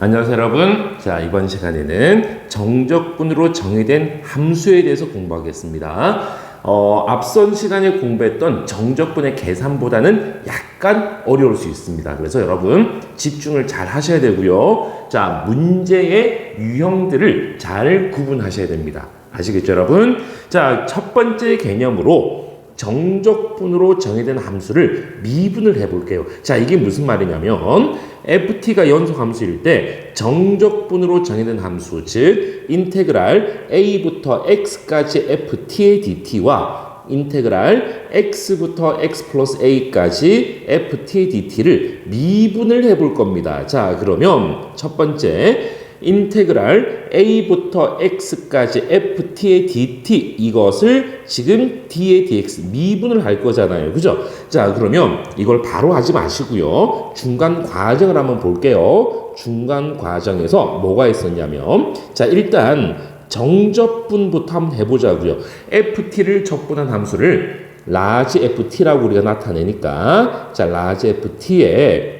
안녕하세요 여러분. 자 이번 시간에는 정적분으로 정의된 함수에 대해서 공부하겠습니다. 어, 앞선 시간에 공부했던 정적분의 계산보다는 약간 어려울 수 있습니다. 그래서 여러분 집중을 잘 하셔야 되고요. 자 문제의 유형들을 잘 구분하셔야 됩니다. 아시겠죠 여러분? 자 첫 번째 개념으로 정적분으로 정의된 함수를 미분을 해볼게요. 자, 이게 무슨 말이냐면 ft가 연속 함수일 때 정적분으로 정의된 함수, 즉 인테그랄 a부터 x까지 ft의 dt와 인테그랄 x부터 x 플러스 a까지 ft의 dt를 미분을 해볼 겁니다. 자, 그러면 첫 번째 인테그랄 a부터 x까지 ft의 dt 이것을 지금 d의 dx 미분을 할 거잖아요. 그죠? 자, 그러면 이걸 바로 하지 마시고요. 중간 과정을 한번 볼게요. 중간 과정에서 뭐가 있었냐면 자, 일단 정적분부터 한번 해보자고요. ft를 적분한 함수를 라지 ft라고 우리가 나타내니까 자, 라지 ft에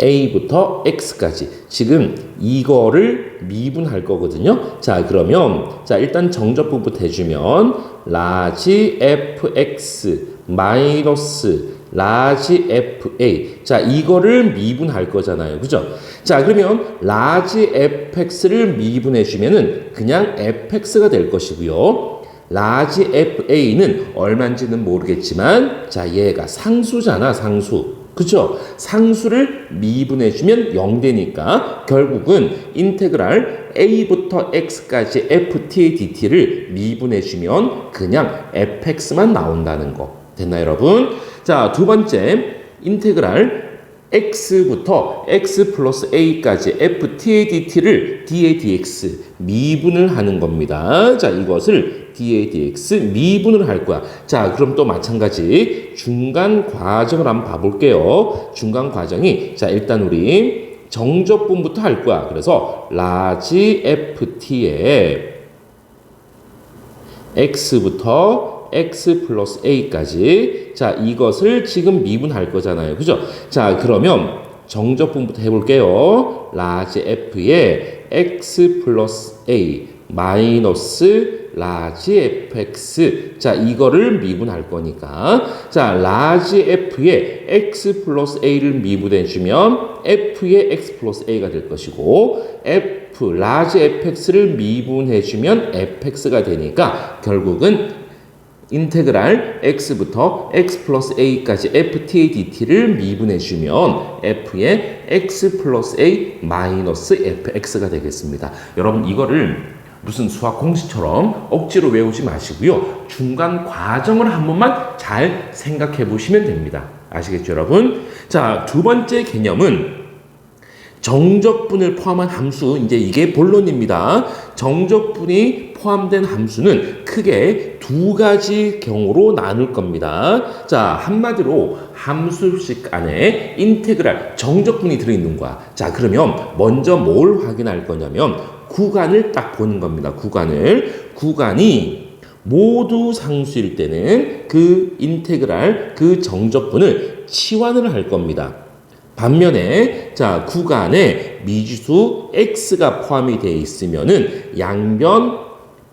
a부터 x까지 지금 이거를 미분할 거거든요. 자, 그러면 자, 일단 정적분부터 해주면 라지 fx 마이너스 라지 fa 자, 이거를 미분할 거잖아요. 그죠? 자, 그러면 라지 fx를 미분해 주면은 그냥 fx가 될 것이고요. 라지 fa는 얼마인지는 모르겠지만 자, 얘가 상수잖아, 상수. 그쵸? 상수를 미분해주면 0되니까 결국은 인테그랄 a부터 x까지 ft의 dt를 미분해주면 그냥 fx만 나온다는 거. 됐나요, 여러분? 자, 두 번째, 인테그랄 x부터 x 플러스 a까지 ft의 dt를 d의 dx 미분을 하는 겁니다. 자, 이것을 d의 dx 미분을 할 거야. 자, 그럼 또 마찬가지 중간 과정을 한번 봐볼게요. 중간 과정이 자, 일단 우리 정적분부터 할 거야. 그래서 라지 ft에 x부터 x 플러스 a까지. 자 이것을 지금 미분할 거잖아요. 그죠? 자 그러면 정적분부터 해볼게요. 라지 f에 x 플러스 a 마이너스 라지 fx. 자 이거를 미분할 거니까. 자 라지 f에 x 플러스 a를 미분해 주면 f의 x 플러스 a가 될 것이고 f 라지 fx를 미분해 주면 fx가 되니까 결국은 인테그랄 x부터 x 플러스 a까지 ft의 dt를 미분해 주면 f의 x 플러스 a 마이너스 fx가 되겠습니다. 여러분 이거를 무슨 수학 공식처럼 억지로 외우지 마시고요. 중간 과정을 한 번만 잘 생각해 보시면 됩니다. 아시겠죠, 여러분? 자, 두 번째 개념은 정적분을 포함한 함수, 이제 이게 본론입니다. 정적분이 포함된 함수는 크게 두 가지 경우로 나눌 겁니다. 자, 한마디로 함수식 안에 인테그랄 정적분이 들어있는 거야. 자, 그러면 먼저 뭘 확인할 거냐면 구간을 딱 보는 겁니다. 구간을. 구간이 모두 상수일 때는 그 인테그랄 그 정적분을 치환을 할 겁니다. 반면에 자 구간에 미지수 x가 포함이 되어 있으면은 양변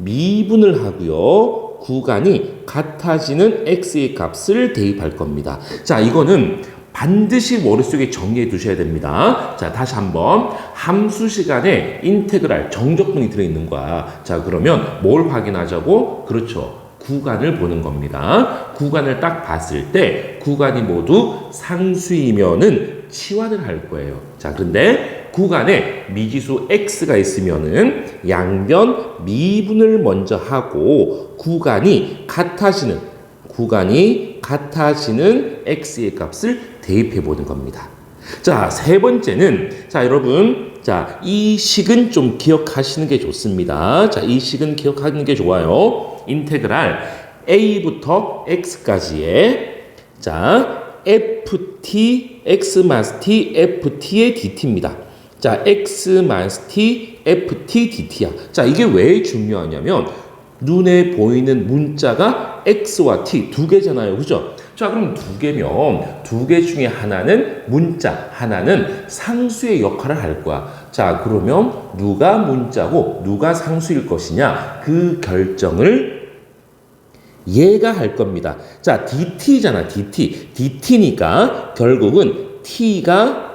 미분을 하고요. 구간이 같아지는 x의 값을 대입할 겁니다. 자 이거는 반드시 머릿속에 정리해 두셔야 됩니다. 자, 다시 한번 함수 시간에 인테그랄 정적분이 들어 있는 거야. 자, 그러면 뭘 확인하자고? 그렇죠. 구간을 보는 겁니다. 구간을 딱 봤을 때 구간이 모두 상수이면은 치환을 할 거예요. 자, 근데 구간에 미지수 x가 있으면은 양변 미분을 먼저 하고 구간이 같아지는 구간이 같아지는 x의 값을 대입해 보는 겁니다. 자, 세 번째는 자, 여러분 자, 이 식은 좀 기억하시는 게 좋습니다. 자, 이 식은 기억하는 게 좋아요. 인테그랄 a부터 x까지의 자, ft x 마스 t ft의 dt입니다. 자, x 마스 t ft dt야. 자, 이게 왜 중요하냐면 눈에 보이는 문자가 x와 t 두 개잖아요. 그죠? 자, 그럼 두 개면 두 개 중에 하나는 문자, 하나는 상수의 역할을 할 거야. 자, 그러면 누가 문자고 누가 상수일 것이냐? 그 결정을 얘가 할 겁니다. 자, DT잖아, DT. DT니까 결국은 T가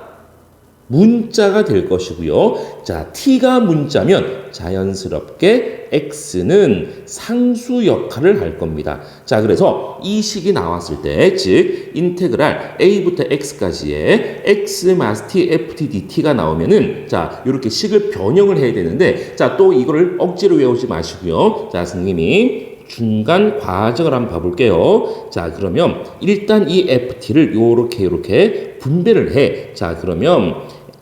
문자가 될 것이고요. 자, t가 문자면 자연스럽게 x는 상수 역할을 할 겁니다. 자, 그래서 이 식이 나왔을 때, 즉 인테그랄 a부터 x까지의 x 마스 t f t dt가 나오면은 자, 이렇게 식을 변형을 해야 되는데, 자, 또 이거를 억지로 외우지 마시고요. 자, 선생님이 중간 과정을 한번 봐볼게요. 자, 그러면 일단 이 ft를 요렇게 요렇게 분배를 해. 자, 그러면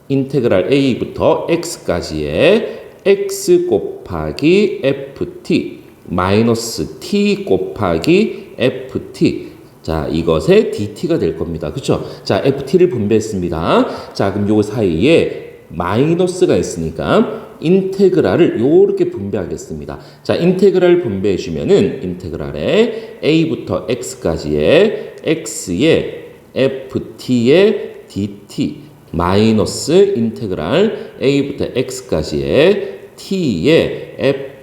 인테그랄 a부터 x까지의 x 곱하기 ft 마이너스 t 곱하기 ft 자, 이것의 dt가 될 겁니다. 그렇죠? 자, ft를 분배했습니다. 자, 그럼 요 사이에 마이너스가 있으니까 인테그랄을 요렇게 분배하겠습니다. 자, 인테그랄 분배해 주면은 인테그랄에 a부터 x까지의 x의 ft의 dt 마이너스 인테그랄 a부터 x까지의 t의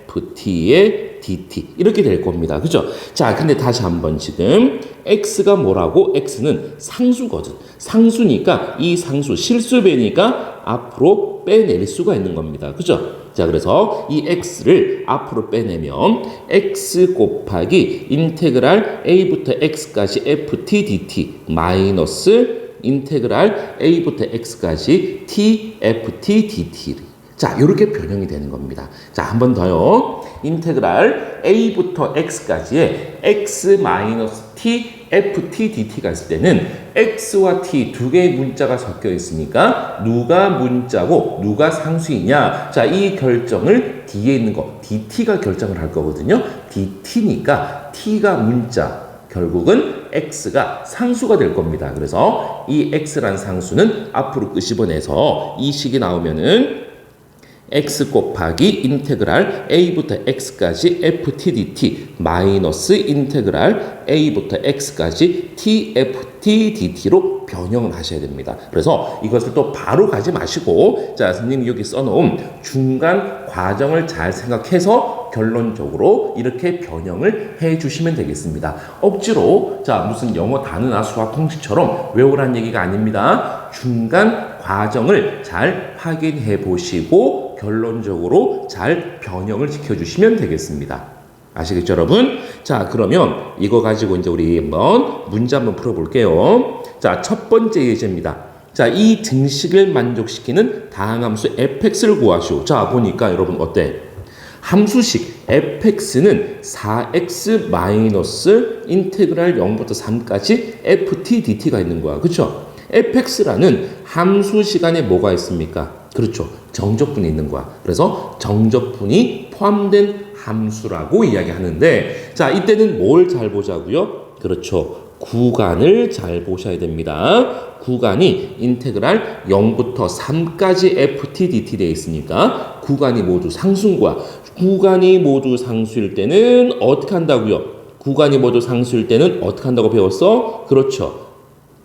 ft의 dt 이렇게 될 겁니다. 그죠? 자, 근데 다시 한번 지금 x가 뭐라고? x는 상수거든. 상수니까 이 상수 실수배니까 앞으로 빼낼 수가 있는 겁니다. 그죠? 자, 그래서 이 x를 앞으로 빼내면 x 곱하기 인테그랄 a부터 x까지 ft dt 마이너스 인테그랄 a부터 x까지 t ft dt 자, 이렇게 변형이 되는 겁니다. 자, 한 번 더요. 인테그랄 a부터 x까지의 x 마이너스 t ft dt가 있을 때는 x와 t 두 개의 문자가 섞여 있으니까 누가 문자고 누가 상수이냐. 자, 이 결정을 뒤에 있는 거 dt가 결정을 할 거거든요. dt니까 t가 문자 결국은 x가 상수가 될 겁니다. 그래서 이 x란 상수는 앞으로 끄집어내서 이 식이 나오면은 x 곱하기 인테그랄 a부터 x까지 ft dt 마이너스 인테그랄 a부터 x까지 t ft dt로 변형을 하셔야 됩니다. 그래서 이것을 또 바로 가지 마시고 자 선생님이 여기 써놓은 중간 과정을 잘 생각해서 결론적으로 이렇게 변형을 해 주시면 되겠습니다. 억지로 자 무슨 영어 단어나 수학 공식처럼 외우란 얘기가 아닙니다. 중간 과정을 잘 확인해 보시고 결론적으로 잘 변형을 지켜주시면 되겠습니다. 아시겠죠, 여러분? 자, 그러면 이거 가지고 이제 우리 한번 문제 한번 풀어볼게요. 자, 첫 번째 예제입니다. 자, 이 등식을 만족시키는 다항함수 fx를 구하시오. 자, 보니까 여러분 어때? 함수식 fx는 4x 마이너스 인테그랄 0부터 3까지 ft dt가 있는 거야. 그렇죠? fx라는 함수 시간에 뭐가 있습니까? 그렇죠. 정적분이 있는 거야. 그래서 정적분이 포함된 함수라고 이야기하는데 자, 이때는 뭘 잘 보자고요? 그렇죠. 구간을 잘 보셔야 됩니다. 구간이 인테그랄 0부터 3까지 ft dt 되어 있으니까 구간이 모두 거야. 구간이 모두 상수일 때는 어떻게 한다고요? 구간이 모두 상수일 때는 어떻게 한다고 배웠어? 그렇죠.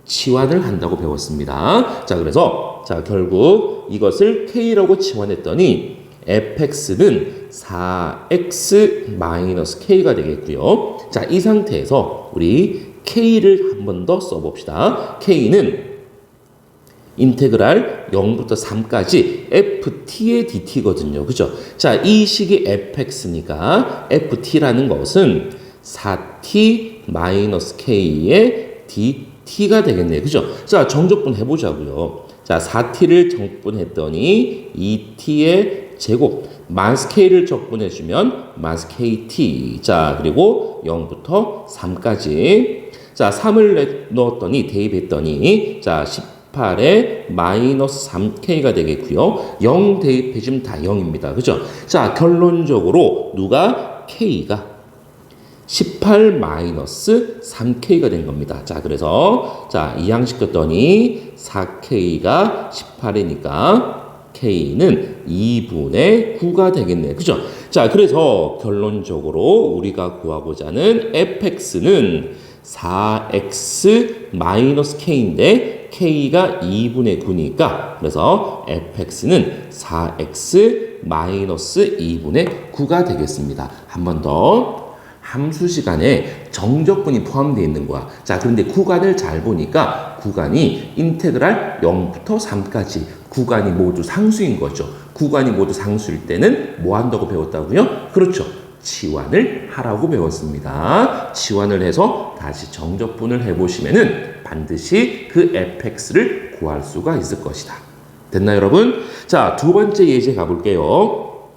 치환을 한다고 배웠습니다. 자, 그래서 자, 결국 이것을 k라고 치환했더니 fx는 4x-k가 되겠고요. 자, 이 상태에서 우리 k를 한 번 더 써봅시다. k는 인테그랄 0부터 3까지 ft의 dt거든요. 그죠? 자, 이 식이 fx니까 ft라는 것은 4t k의 dt가 되겠네요. 그죠? 자, 정적분 해보자고요. 자, 4t를 정분했더니 2t의 제곱 마스 k를 적분해주면 마스 kt 자 그리고 0부터 3까지 자 3을 넣었더니 대입했더니 자 18에 마이너스 3k가 되겠고요 0 대입해주면 다 0입니다 그죠 자 결론적으로 누가 k가 18 마이너스 3K가 된 겁니다. 자, 그래서, 자, 이항시켰더니 4K가 18이니까 K는 2분의 9가 되겠네. 그죠? 자, 그래서 결론적으로 우리가 구하고자 하는 fx는 4x 마이너스 k인데 k가 2분의 9니까 그래서 fx는 4x 마이너스 2분의 9가 되겠습니다. 한 번 더. 함수 시간에 정적분이 포함되어 있는 거야. 자, 그런데 구간을 잘 보니까 구간이 인테그랄 0부터 3까지 구간이 모두 상수인 거죠. 구간이 모두 상수일 때는 뭐 한다고 배웠다고요? 그렇죠. 치환을 하라고 배웠습니다. 치환을 해서 다시 정적분을 해보시면은 반드시 그 fx를 구할 수가 있을 것이다. 됐나요, 여러분? 자, 두 번째 예제 가볼게요.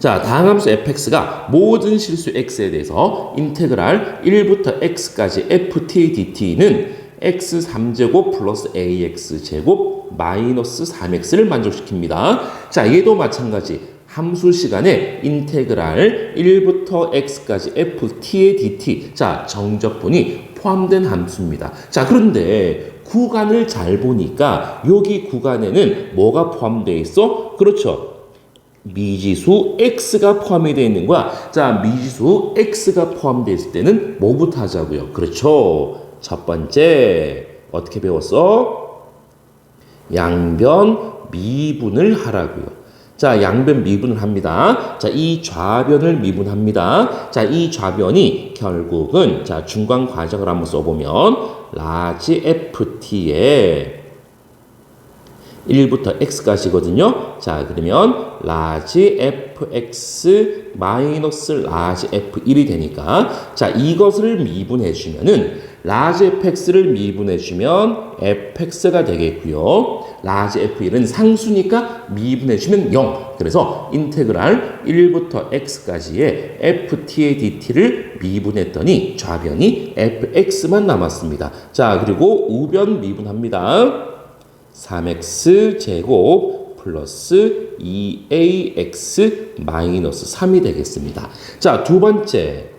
자, 다음 함수 fx가 모든 실수 x에 대해서 인테그랄 1부터 x까지 ft dt는 x 3제곱 플러스 ax 제곱 마이너스 3x를 만족시킵니다. 자, 얘도 마찬가지. 함수 시간에 인테그랄 1부터 x까지 ft의 dt. 자, 정적분이 포함된 함수입니다. 자, 그런데 구간을 잘 보니까 여기 구간에는 뭐가 포함되어 있어? 그렇죠. 미지수 x가 포함이 되어 있는 거야. 자, 미지수 x가 포함되어 있을 때는 뭐부터 하자고요? 그렇죠. 첫 번째 어떻게 배웠어? 양변 미분을 하라고요. 자, 양변 미분을 합니다. 자, 이 좌변을 미분합니다. 자, 이 좌변이 결국은 자, 중간 과정을 한번 써보면 라지 ft에 1부터 x까지거든요. 자, 그러면 라지 fx 마이너스 라지 f1이 되니까 자, 이것을 미분해 주면은 라지 fx를 미분해 주면 fx가 되겠고요. 라지 f1은 상수니까 미분해 주면 0. 그래서 인테그랄 1부터 x까지의 ft의 dt를 미분했더니 좌변이 fx만 남았습니다. 자, 그리고 우변 미분합니다. 3x 제곱 플러스 2ax 마이너스 3이 되겠습니다. 자, 두 번째.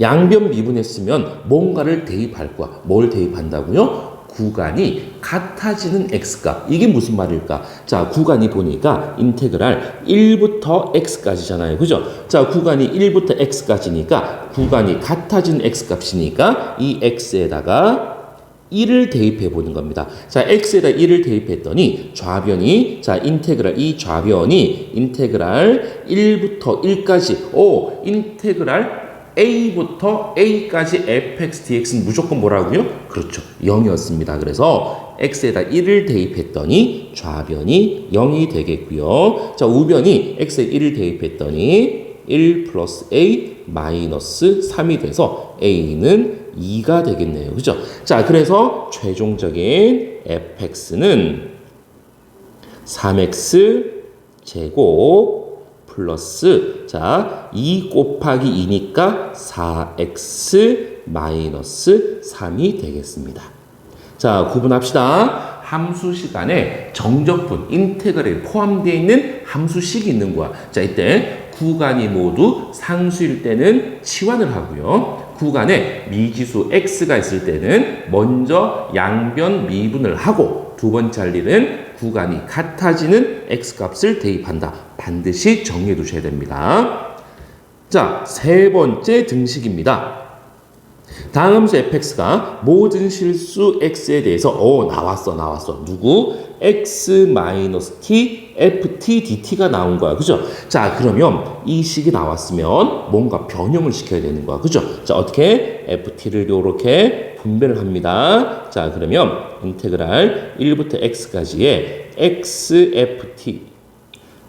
양변 미분했으면 뭔가를 대입할 거야. 뭘 대입한다고요? 구간이 같아지는 x값. 이게 무슨 말일까? 자, 구간이 보니까 인테그랄 1부터 x까지잖아요. 그죠? 자, 구간이 1부터 x까지니까 구간이 같아지는 x값이니까 이 x에다가 1을 대입해 보는 겁니다. 자, x에다 1을 대입했더니 좌변이 자, 인테그랄 이 좌변이 인테그랄 1부터 1까지 오, 인테그랄 a부터 a까지 fx dx는 무조건 뭐라고요? 그렇죠. 0이었습니다. 그래서 x에다 1을 대입했더니 좌변이 0이 되겠고요. 자, 우변이 x에 1을 대입했더니 1 플러스 a 마이너스 3이 돼서 a는 2가 되겠네요. 그죠? 자, 그래서 최종적인 fx는 3x 제곱 플러스 자, 2 곱하기 2니까 4x 마이너스 3이 되겠습니다. 자, 구분합시다. 함수 시간에 정적분, 인테그랄이 포함되어 있는 함수식이 있는 거야. 자, 이때 구간이 모두 상수일 때는 치환을 하고요. 구간에 미지수 x가 있을 때는 먼저 양변 미분을 하고 두 번째 할 일은 구간이 같아지는 x값을 대입한다. 반드시 정리해 두셔야 됩니다. 자, 세 번째 등식입니다. 다음 함수 fx가 모든 실수 x에 대해서 어 나왔어 나왔어. 누구? x 마이너스 t ft dt가 나온 거야. 그죠? 자 그러면 이 식이 나왔으면 뭔가 변형을 시켜야 되는 거야. 그죠? 자 어떻게? ft를 요렇게 분배를 합니다 자 그러면 인테그랄 1부터 x까지의 xft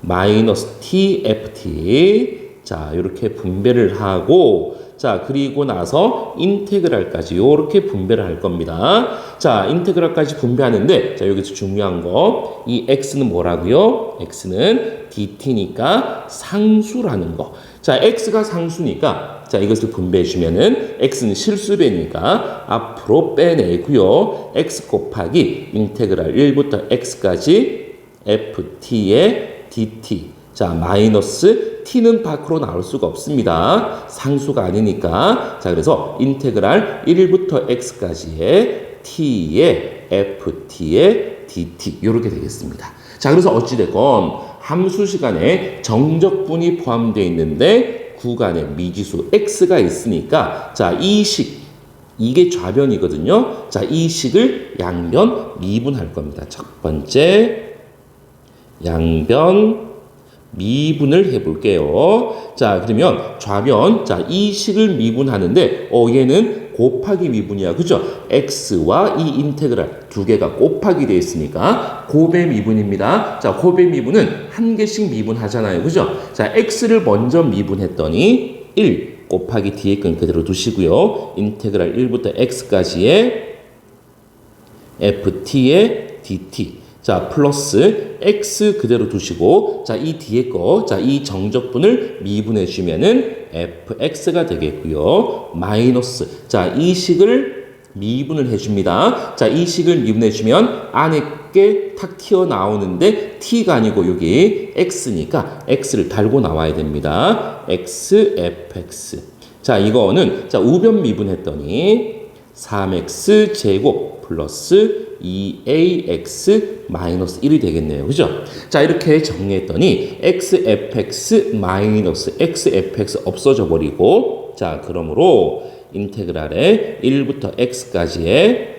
마이너스 tft 자 이렇게 분배를 하고 자, 그리고 나서 인테그랄까지 이렇게 분배를 할 겁니다. 자, 인테그랄까지 분배하는데 자, 여기서 중요한 거. 이 x는 뭐라고요? x는 dt니까 상수라는 거. 자, x가 상수니까 자, 이것을 분배해 주면은 x는 실수배니까 앞으로 빼내고요. x 곱하기 인테그랄 1부터 x까지 ft의 dt. 자, 마이너스 t는 밖으로 나올 수가 없습니다. 상수가 아니니까. 자, 그래서 인테그랄 1부터 x까지의 t의 ft의 dt 이렇게 되겠습니다. 자, 그래서 어찌 됐건 함수 시간에 정적분이 포함되어 있는데 구간에 미지수 x가 있으니까 자, 이 식 이게 좌변이거든요. 자, 이 식을 양변 미분할 겁니다. 첫 번째 양변 미분을 해 볼게요. 자, 그러면 좌변, 자, 이 식을 미분하는데, 어, 얘는 곱하기 미분이야. 그죠? x와 이 인테그랄 두 개가 곱하기 되어 있으니까 곱의 미분입니다. 자, 곱의 미분은 한 개씩 미분하잖아요. 그죠? 자, x를 먼저 미분했더니 1 곱하기 뒤에 건 그대로 두시고요. 인테그랄 1부터 x까지의 ft의 dt. 자, 플러스 x 그대로 두시고 자, 이 뒤에 거, 자, 이 정적분을 미분해 주면은 fx가 되겠고요. 마이너스. 자, 이 식을 미분을 해 줍니다. 자, 이 식을 미분해 주면 안에 게탁 튀어나오는데 t가 아니고 여기 x니까 x를 달고 나와야 됩니다. x fx. 자, 이거는 자, 우변 미분했더니 3x 제곱 플러스 2ax 마이너스 1이 되겠네요. 그죠? 자, 이렇게 정리했더니 xfx 마이너스 xfx 없어져 버리고 자, 그러므로 인테그랄의 1부터 x까지의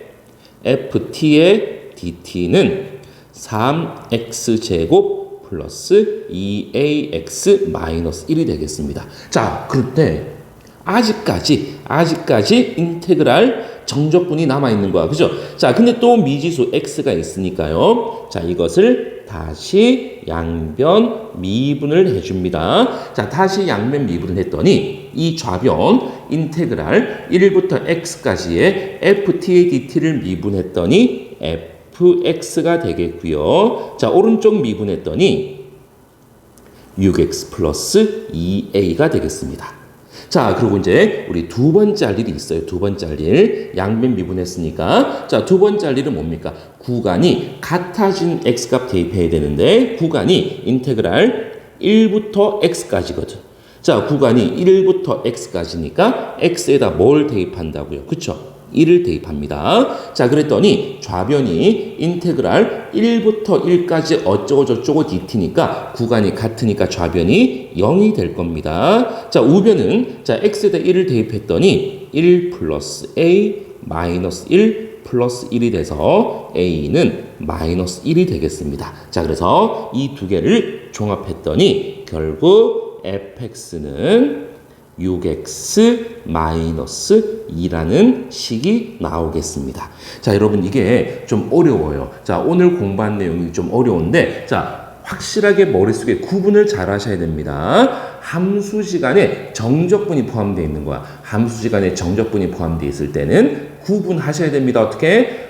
ft의 dt는 3x 제곱 플러스 2ax 마이너스 1이 되겠습니다. 자, 그런데 아직까지 아직까지 인테그랄 정적분이 남아 있는 거야. 그죠? 자, 근데 또 미지수 x가 있으니까요. 자, 이것을 다시 양변 미분을 해 줍니다. 자, 다시 양변 미분을 했더니 이 좌변 인테그랄 1부터 x까지의 ft의 dt를 미분했더니 fx가 되겠고요. 자, 오른쪽 미분했더니 6x 플러스 2a가 되겠습니다. 자, 그리고 이제 우리 두 번째 할 일이 있어요. 두 번째 할 일. 양변 미분했으니까. 자, 두 번째 할 일은 뭡니까? 구간이 같아진 x값 대입해야 되는데 구간이 인테그랄 1부터 x까지거든. 자, 구간이 1부터 x까지니까 x에다 뭘 대입한다고요? 그쵸? 1을 대입합니다. 자, 그랬더니 좌변이 인테그랄 1부터 1까지 어쩌고 저쩌고 dt니까 구간이 같으니까 좌변이 0이 될 겁니다. 자, 우변은 자, x에다 1을 대입했더니 1 플러스 a 마이너스 1 플러스 1이 돼서 a는 마이너스 1이 되겠습니다. 자, 그래서 이 두 개를 종합했더니 결국 fx는 6x 마이너스 2라는 식이 나오겠습니다. 자, 여러분 이게 좀 어려워요. 자, 오늘 공부한 내용이 좀 어려운데 자, 확실하게 머릿속에 구분을 잘 하셔야 됩니다. 함수 시간에 정적분이 포함되어 있는 거야. 함수 시간에 정적분이 포함되어 있을 때는 구분하셔야 됩니다. 어떻게?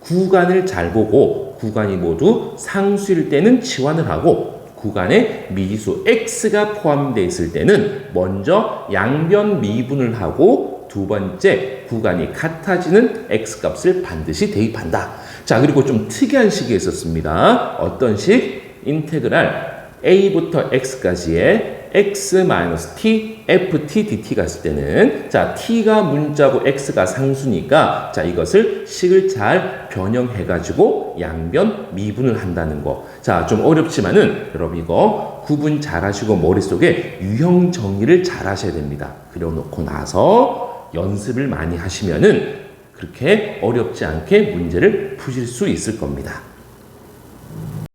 구간을 잘 보고 구간이 모두 상수일 때는 치환을 하고 구간에 미지수 x가 포함되어 있을 때는 먼저 양변 미분을 하고 두 번째 구간이 같아지는 x값을 반드시 대입한다. 자, 그리고 좀 특이한 식이 있었습니다. 어떤 식? 인테그랄 a부터 x까지의 x-t ft dt 갔을 때는 자 t가 문자고 x가 상수니까 자 이것을 식을 잘 변형해 가지고 양변 미분을 한다는 거. 자 좀 어렵지만은 여러분 이거 구분 잘 하시고 머릿속에 유형 정리를 잘 하셔야 됩니다. 그려 놓고 나서 연습을 많이 하시면은 그렇게 어렵지 않게 문제를 푸실 수 있을 겁니다.